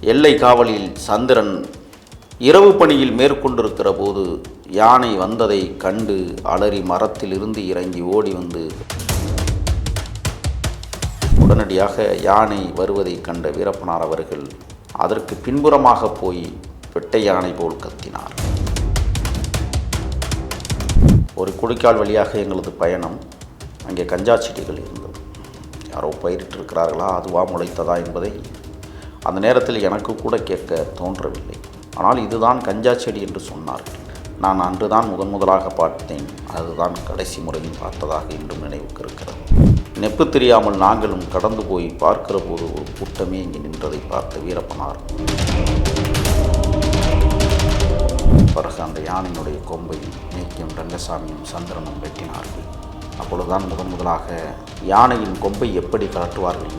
எல்லை காவலில் சந்திரன் இரவு பணியில் மேற்கொண்டிருக்கிற போது யானை வந்ததை கண்டு அலறி மரத்திலிருந்து இறங்கி ஓடி வந்து உடனடியாக யானை வருவதை கண்ட வீரப்பனார் அவர்கள் அதற்கு பின்புறமாக போய் வெட்டை யானை போல் கத்தினார். ஒரு குடிக்கால் வழியாக எங்களது பயணம் அங்கே கஞ்சா செடிகள் இருந்தது. யாரோ பயிரிட்டிருக்கிறார்களா அதுவா முளைத்ததா என்பதை அந்த நேரத்தில் எனக்கு கூட கேட்க தோன்றவில்லை. ஆனால் இதுதான் கஞ்சா செடி என்று சொன்னார்கள் நான் அன்றுதான் முதன் முதலாக பார்த்தேன். அதுதான் கடைசி முறையும் பார்த்ததாக இன்றும் நினைவுக்கு இருக்கிறது. நெப்பு தெரியாமல் நாங்களும் கடந்து போய் பார்க்கிற போது ஒரு கூட்டமே இங்கே நின்றதை பார்த்த வீரப்பனார். பிறகு அந்த யானையினுடைய கொம்பையும் நீக்கியும் ரங்கசாமியும் சந்திரனும் வெட்டினார்கள். அப்பொழுதுதான் முதன் முதலாக யானையின் கொம்பை எப்படி கலட்டுவார்கள்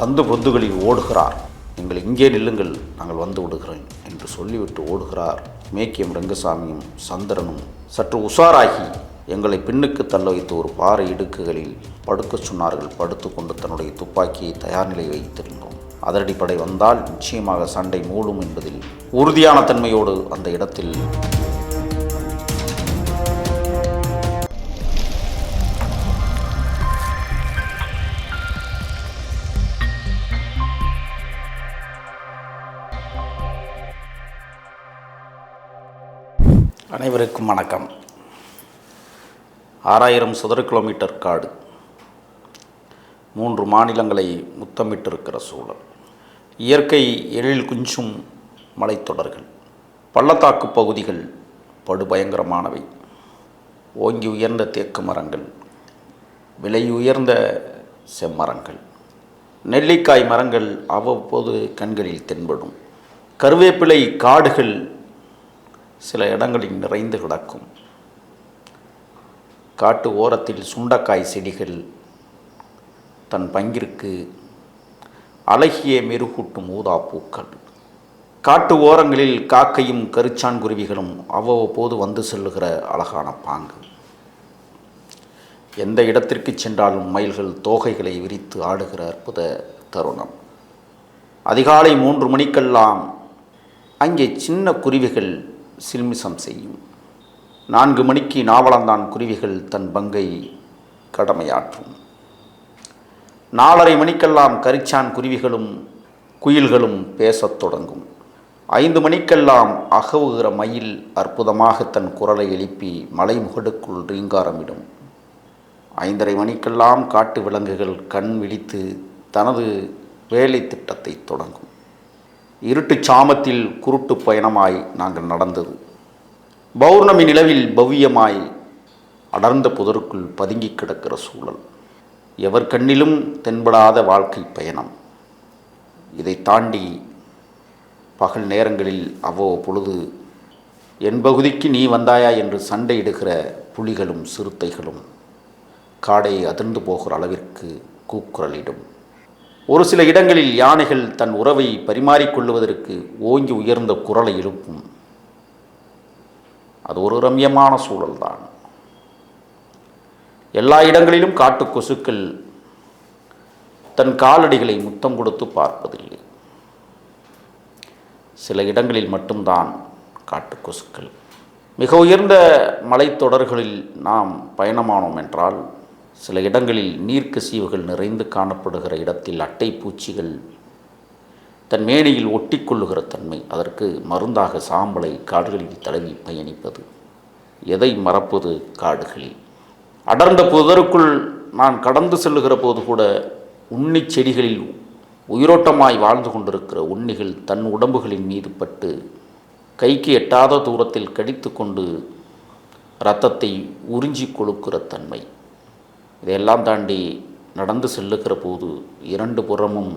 சந்து பொந்துகளில் ஓடுகிறார். நீங்கள் இங்கே நில்லுங்கள் நாங்கள் வந்து விடுகிறோம் என்று சொல்லிவிட்டு ஓடுகிறார். மேக்கியம் ரங்கசாமியும் சந்திரனும் சற்று உஷாராகி எங்களை பின்னுக்கு தள்ள வைத்து ஒரு பாறை இடுக்குகளில் படுக்க சொன்னார்கள். படுத்துக்கொண்டு தன்னுடைய துப்பாக்கியை தயார் நிலை வைத்திருந்தோம். அதிரடிப்படை வந்தால் நிச்சயமாக சண்டை மூடும் என்பதில் உறுதியான தன்மையோடு அந்த இடத்தில் அனைவருக்கும் வணக்கம். ஆறாயிரம் சதுர கிலோமீட்டர் காடு. மூன்று மாநிலங்களை முத்தமிட்டிருக்கிற சூழல். இயற்கை எழில் குஞ்சும் மலைத்தொடர்கள். பள்ளத்தாக்கு பகுதிகள் படுபயங்கரமானவை. ஓங்கி உயர்ந்த தேக்கு மரங்கள். விலை உயர்ந்த செம்மரங்கள். நெல்லிக்காய் மரங்கள் அவ்வப்போது கண்களில் தென்படும். கருவேப்பிலை காடுகள் சில இடங்களில் நிறைந்து கிடக்கும். காட்டு ஓரத்தில் சுண்டக்காய் செடிகள் தன் பங்கிற்கு அழகிய மெருகூட்டும் ஊதா பூக்கள் காட்டு ஓரங்களில் காக்கையும் கருச்சான் குருவிகளும் அவ்வப்போது வந்து செல்லுகிற அழகான பாங்கு. எந்த இடத்திற்கு சென்றாலும் மயில்கள் தோகைகளை விரித்து ஆடுகிற அற்புத தருணம். அதிகாலை மூன்று மணிக்கெல்லாம் அங்கே சின்ன குருவிகள் சில்மிசம் செய்யும். நான்கு மணிக்கு நாவலந்தான் குருவிகள் தன் பங்கை கடமையாற்றும். நாலரை மணிக்கெல்லாம் கரிச்சான் குருவிகளும் குயில்களும் பேசத் தொடங்கும். ஐந்து மணிக்கெல்லாம் அகவுகிற மயில் அற்புதமாக தன் குரலை எழுப்பி மலை முகடுக்குள் ரீங்காரமிடும். ஐந்தரை மணிக்கெல்லாம் காட்டு விலங்குகள் கண் விழித்து தனது வேலை திட்டத்தை தொடங்கும். இருட்டு சாமத்தில் குருட்டு பயணமாய் நாங்கள் நடந்தது. பௌர்ணமி நிலவில் பவ்யமாய் அடர்ந்த புதருக்குள் பதுங்கி கிடக்கிற சூழல். எவர் கண்ணிலும் தென்படாத வாழ்க்கை பயணம். இதை தாண்டி பகல் நேரங்களில் அவ்வப்பொழுது என் பகுதிக்கு நீ வந்தாயா? என்று சண்டையிடுகிற புலிகளும் சிறுத்தைகளும் காடை அதிர்ந்து போகிற அளவிற்கு கூக்குரலிடும். ஒரு சில இடங்களில் யானைகள் தன் உறவை பரிமாறிக்கொள்வதற்கு ஓங்கி உயர்ந்த குரலை எழுப்பும். அது ஒரு ரம்யமான சூழல்தான். எல்லா இடங்களிலும் காட்டு கொசுக்கள் தன் காலடிகளை முத்தம் கொடுத்து பார்ப்பதில்லை. சில இடங்களில் மட்டும்தான் காட்டு கொசுக்கள். மிக உயர்ந்த மலைத்தொடர்களில் நாம் பயணமானோம் என்றால் சில இடங்களில் நீர்க்கசிவுகள் நிறைந்து காணப்படுகிற இடத்தில் அட்டை பூச்சிகள் தன் மேனியில் ஒட்டிக்கொள்ளுகிற தன்மை அதற்கு மருந்தாக சாம்பலை காடுகளில் தடவி பயணிப்பது. எதை மறப்பது காடுகளில்? அடர்ந்த புதருக்குள் நான் கடந்து செல்லுகிற போது கூட உண்ணி செடிகளில் உயிரோட்டமாய் வாழ்ந்து கொண்டிருக்கிற உண்ணிகள் தன் உடம்புகளின் மீது பட்டு கைக்கு எட்டாத தூரத்தில் கடித்து கொண்டு இரத்தத்தை உறிஞ்சி கொழுக்கிற தன்மை. இதையெல்லாம் தாண்டி நடந்து செல்லுகிற போது இரண்டு புறமும்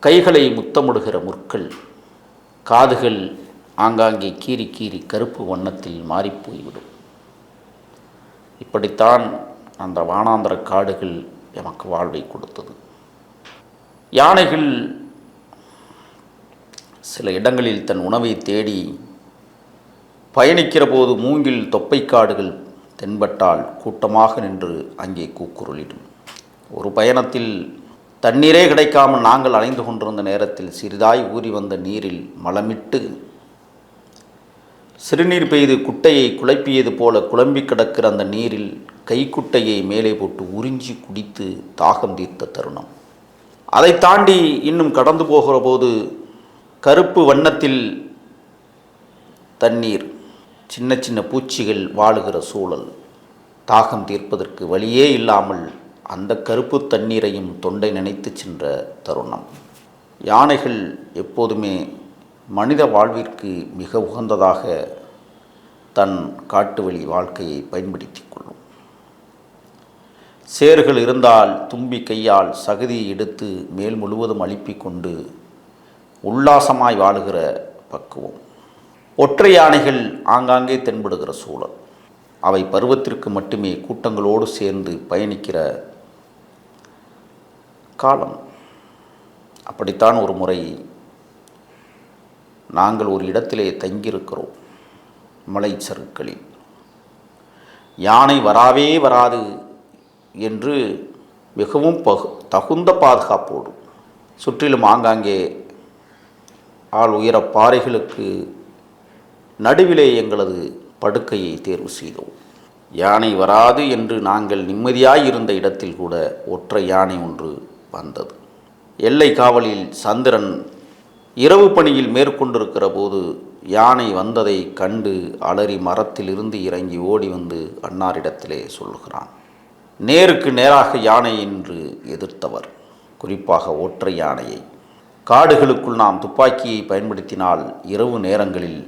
கைகளை முத்தமிடுகிற முற்கள் காதுகள் ஆங்காங்கே கீறி கீறி கருப்பு வண்ணத்தில் மாறிப்போய்விடும். இப்படித்தான் அந்த வானாந்திர காடுகள் எமக்கு வாழ்வை கொடுத்தது. யானைகள் சில இடங்களில் தன் உணவை தேடி பயணிக்கிற போது மூங்கில் தொப்பைக்காடுகள் தென்பட்டால் கூட்டமாக நின்று அங்கே கூக்குரலிடும். ஒரு பயணத்தில் தண்ணீரே கிடைக்காமல் நாங்கள் அலைந்து கொண்டிருந்த நேரத்தில் சிறிதாய் ஊறி வந்த நீரில் மலமிட்டு சிறுநீர் பெய்து குட்டையை குழப்பியது போல குழம்பி கிடக்கிற அந்த நீரில் கைக்குட்டையை மேலே போட்டு உறிஞ்சி குடித்து தாகம் தீர்த்த தருணம். அதை தாண்டி இன்னும் கடந்து போகிற போது கருப்பு வண்ணத்தில் தண்ணீர் சின்ன சின்ன பூச்சிகள் வாழுகிற சூழல். தாகம் தீர்ப்பதற்கு வழியே இல்லாமல் அந்த கருப்பு தண்ணீரையும் தொண்டை நினைத்து சென்ற தருணம். யானைகள் எப்போதுமே மனித வாழ்விற்கு மிக உகந்ததாக தன் காட்டுவழி வாழ்க்கையை பயன்படுத்தி கொள்ளும். சேர்கள் இருந்தால் தும்பி கையால் சகதியை எடுத்து மேல் முழுவதும் அழுப்பிக் கொண்டு உல்லாசமாய் வாழுகிற பக்குவம். ஒற்றை யானைகள் ஆங்காங்கே தென்படுகிற சூழல். அவை பருவத்திற்கு மட்டுமே கூட்டங்களோடு சேர்ந்து பயணிக்கிற காலம். அப்படித்தான் ஒரு முறை நாங்கள் ஒரு இடத்திலே தங்கியிருக்கிறோம் மலைச்சருக்களில் யானை வராவே வராது என்று மிகவும் பகு தகுந்த பாதுகாப்போடு சுற்றிலும் ஆங்காங்கே ஆள் உயர பாறைகளுக்கு நடுவிலே எங்களது படுக்கையை தேர்வு செய்தோம். யானை வராது என்று நாங்கள் நிம்மதியாய் இருந்த இடத்தில் கூட ஒற்றை யானை ஒன்று வந்தது. எல்லை காவலில் சந்திரன் இரவு பணியில் மேற்கொண்டிருக்கிற போது யானை வந்ததை கண்டு அலறி மரத்திலிருந்து இறங்கி ஓடி வந்து அன்னாரிடத்திலே சொல்கிறான் நேருக்கு நேராக யானை என்று எதிர்த்தவர். குறிப்பாக ஒற்றை யானையை. காடுகளுக்குள் நாம் துப்பாக்கியை பயன்படுத்தினால் இரவு நேரங்களில்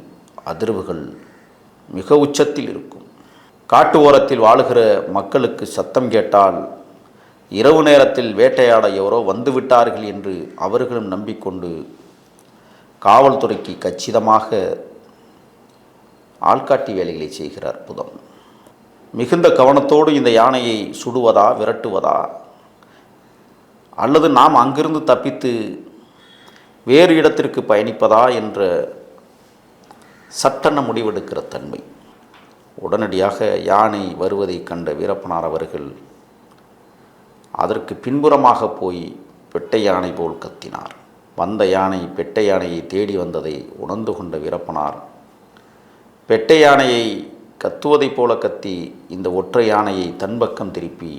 அதிர்வுகள் மிக உச்சத்தில் இருக்கும். காட்டு ஓரத்தில் வாழுகிற மக்களுக்கு சத்தம் கேட்டால் இரவு நேரத்தில் வேட்டையாட எவரோ வந்துவிட்டார்கள் என்று அவர்களும் நம்பிக்கொண்டு காவல்துறைக்கு கச்சிதமாக ஆள்காட்டி வேலைகளை செய்கிற அற்புதம் மிகுந்த கவனத்தோடு இந்த யானையை சுடுவதா விரட்டுவதா? அல்லது நாம் அங்கிருந்து தப்பித்து வேறு இடத்திற்கு பயணிப்பதா? என்ற சட்டென முடிவெடுக்கிற தன்மை. உடனடியாக யானை வருவதை கண்ட வீரப்பனார் அவர்கள் அதற்கு பின்புறமாக போய் பெட்டை யானை போல் கத்தினார். வந்த யானை பெட்டை யானையை தேடி வந்ததை உணர்ந்து கொண்ட வீரப்பனார் பெட்டை யானையை கத்துவதைப் போல கத்தி இந்த ஒற்றை யானையை தன் பக்கம் திருப்பி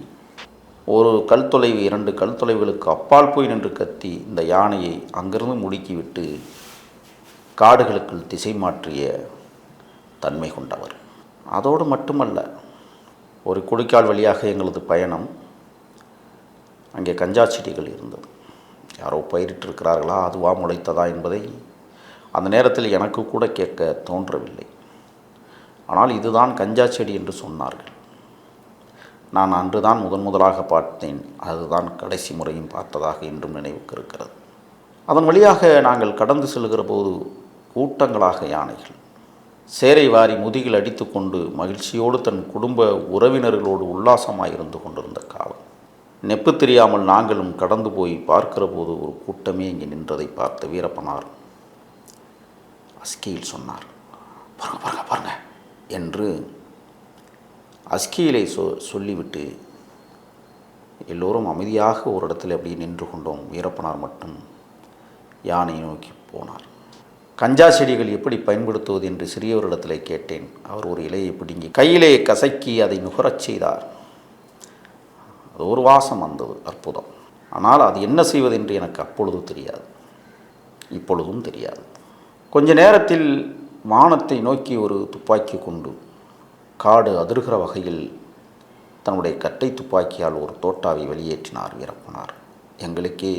ஒரு கல் தொலைவு இரண்டு கல் தொலைவுகளுக்கு அப்பால் போய் நின்று கத்தி இந்த யானையை அங்கிருந்து முடுக்கிவிட்டு காடுகளுக்குள் திசை மாற்றிய தன்மை கொண்டவர். அதோடு மட்டுமல்ல ஒரு குடிக்கால் வழியாக எங்களது பயணம் அங்கே கஞ்சா செடிகள் இருந்தது. யாரோ பயிரிட்டிருக்கிறார்களா அதுவா முளைத்ததா என்பதை அந்த நேரத்தில் எனக்கு கூட கேட்க தோன்றவில்லை. ஆனால் இதுதான் கஞ்சா செடி என்று சொன்னார்கள். நான் அன்றுதான் முதன் முதலாக பார்த்தேன் அதுதான் கடைசி முறையும் பார்த்ததாக இன்றும் நினைவுக்கு இருக்கிறது. அதன் வழியாக நாங்கள் கடந்து செல்கிற போது கூட்டங்களாக யானைகள். சேரை வாரி முதுகில் அடித்துக்கொண்டு மகிழ்ச்சியோடு தன் குடும்ப உறவினர்களோடு உல்லாசமாக இருந்து கொண்டிருந்த காலம் நெப்பு தெரியாமல் நாங்களும் கடந்து போய் பார்க்கிற போது ஒரு கூட்டமே இங்கே நின்றதை பார்த்த வீரப்பனார் அஸ்கியில் சொன்னார் பாருங்க பாருங்க பாருங்க என்று அஸ்கியிலே சொ சொல்லிவிட்டு எல்லோரும் அமைதியாக ஒரு இடத்துல அப்படியே நின்று கொண்டோம். வீரப்பனார் மட்டும் யானையை நோக்கி போனார். கஞ்சா செடிகள் எப்படி பயன்படுத்துவது என்று சிறியவரிடத்தில் கேட்டேன். அவர் ஒரு இலையை பிடுங்கி கையிலே கசக்கி அதை நுகரச் செய்தார். அது ஒரு வாசம் வந்தது அற்புதம். ஆனால் அது என்ன செய்வது என்று எனக்கு அப்பொழுது தெரியாது. இப்பொழுதும் தெரியாது. கொஞ்ச நேரத்தில் வானத்தை நோக்கி ஒரு துப்பாக்கி கொண்டு காடு அதிர்கிற வகையில் தன்னுடைய கட்டை துப்பாக்கியால் ஒரு தோட்டாவை வெளியேற்றினார் வீரப்பனார் எங்களுக்கே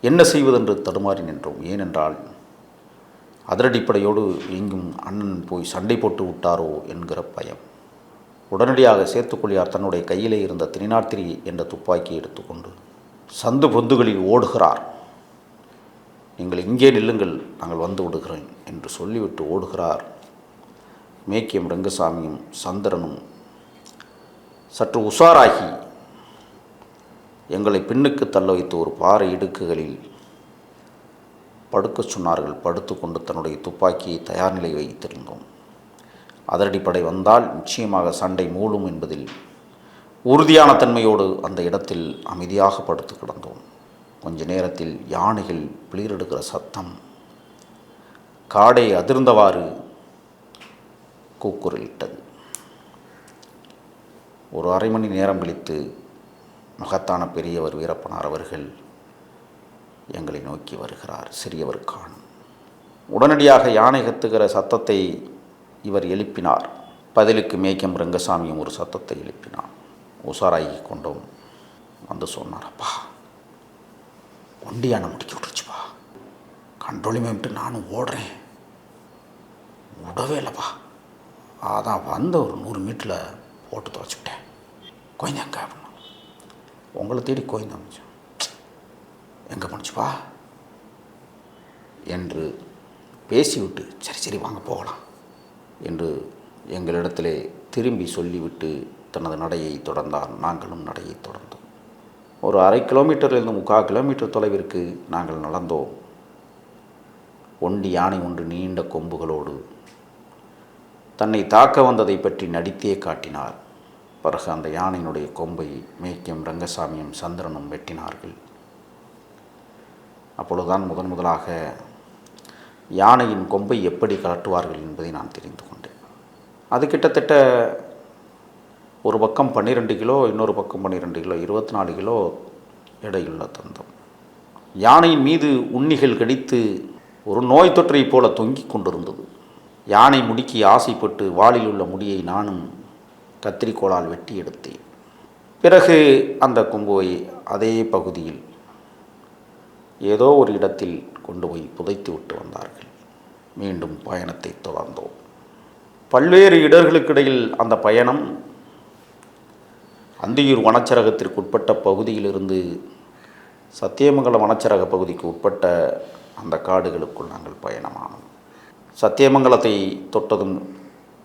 என்ன செய்வதென்று தடுமாறி நின்றோம். ஏனென்றால் அதிரடிப்படையோடு எங்கும் அண்ணன் போய் சண்டை போட்டு விட்டாரோ என்கிற பயம். உடனடியாக சேத்துக்குழியார் தன்னுடைய கையிலே இருந்த திரிநாத்திரி என்ற துப்பாக்கியை எடுத்துக்கொண்டு சந்து பொந்துகளில் ஓடுகிறார். நீங்கள் இங்கே நில்லுங்கள் நாங்கள் வந்து விடுகிறேன் என்று சொல்லிவிட்டு ஓடுகிறார் மேக்கியம் ரங்கசாமியும் சந்திரனும். சற்று உஷாராகி எங்களை பின்னுக்கு தள்ள வைத்த ஒரு பாறை இடுக்குகளில் படுக்கச் சொன்னார்கள். படுத்துக்கொண்டு தன்னுடைய துப்பாக்கியை தயார் நிலை வைத்திருந்தோம். அதிரடிப்படை வந்தால் நிச்சயமாக சண்டை மூழும் என்பதில் உறுதியான தன்மையோடு அந்த இடத்தில் அமைதியாக படுத்து கிடந்தோம். கொஞ்ச நேரத்தில் யானைகள் பிளிரெடுக்கிற சத்தம். காடை அதிர்ந்தவாறு கூக்குரலிட்டது. ஒரு அரை மணி நேரம் கழித்து மகத்தான பெரியவர் வீரப்பனார் அவர்கள் எங்களை நோக்கி வருகிறார் சிறியவர் காணும். உடனடியாக யானை கத்துகிற சத்தத்தை இவர் எழுப்பினார். பதிலுக்கு மேய்க்கம் ரங்கசாமியும் ஒரு சத்தத்தை எழுப்பினார். உசாராகி கொண்டோம். வந்து சொன்னார் அப்பா ஒண்டி யானை முடிக்க விட்டுருச்சுப்பா கண்ட்ரோலிமே நானும் ஓடுறேன். விடவே இல்லைப்பா. அதான் வந்த ஒரு நூறு மீட்டரில் போட்டு துவச்சிவிட்டேன் கோயந்தாங்க அப்படின்னா. உங்களை தேடி கோயந்தா எங்கே முடிச்சுப்பா என்று பேசிவிட்டு சரி சரி வாங்க போகலாம் என்று எங்களிடத்திலே திரும்பி சொல்லிவிட்டு தனது நடையை தொடர்ந்தார் நாங்களும் நடையை தொடர்ந்தோம். ஒரு அரை கிலோமீட்டரிலிருந்து முக்கால் கிலோமீட்டர் தொலைவிற்கு நாங்கள் நடந்தோம் ஒண்டி யானை ஒன்று நீண்ட கொம்புகளோடு தன்னை தாக்க வந்ததை பற்றி நடித்தே காட்டினார். பிறகு அந்த யானையினுடைய கொம்பை மேய்க்கும் ரங்கசாமியும் சந்திரனும் வெட்டினார்கள். அப்பொழுதுதான் முதன் முதலாக யானையின் கொம்பை எப்படி கலட்டுவார்கள் என்பதை நான் தெரிந்து கொண்டேன். அது கிட்டத்தட்ட ஒரு பக்கம் பன்னிரெண்டு கிலோ இன்னொரு பக்கம் பன்னிரெண்டு கிலோ இருபத்தி நாலு கிலோ எடையுள்ள தந்தம். யானையின் மீது உண்ணிகள் கடித்து ஒரு நோய் தொற்றைப் போல தொங்கிக் கொண்டிருந்தது. யானை முடிக்கி ஆசைப்பட்டு வாளில் உள்ள முடியை நானும் கத்திரிக்கோளால் வெட்டி எடுத்தேன். பிறகு அந்த கொம்புவை அதே பகுதியில் ஏதோ ஒரு இடத்தில் கொண்டு போய் புதைத்து விட்டு வந்தார்கள். மீண்டும் பயணத்தை தொடர்ந்தோம். பல்வேறு இடர்களுக்கிடையில் அந்த பயணம் அந்தியூர் வனச்சரகத்திற்கு உட்பட்ட பகுதியிலிருந்து சத்தியமங்கலம் வனச்சரக பகுதிக்கு உட்பட்ட அந்த காடுகளுக்குள் நாங்கள் பயணமானோம். சத்தியமங்கலத்தை தொட்டதும்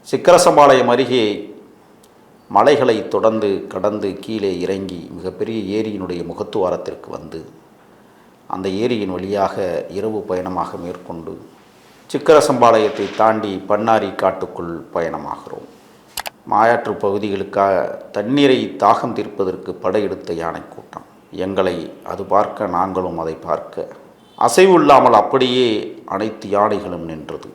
சிக்கரசம்பாளையம் அருகே மலைகளை தொடர்ந்து கடந்து கீழே இறங்கி மிகப்பெரிய ஏரியினுடைய முகத்துவாரத்திற்கு வந்து அந்த ஏரியின் வழியாக இரவு பயணமாக மேற்கொண்டு சிக்கரசம்பாளையத்தை தாண்டி பண்ணாரி காட்டுக்குள் பயணமாகிறோம். மாயாற்று பகுதிகளுக்காக தண்ணீரை தாகம் தீர்ப்பதற்கு படையெடுத்த யானை கூட்டம் எங்களை அது பார்க்க நாங்களும் அதை பார்க்க. அசைவு இல்லாமல் அப்படியே அனைத்து யானைகளும் நின்றது.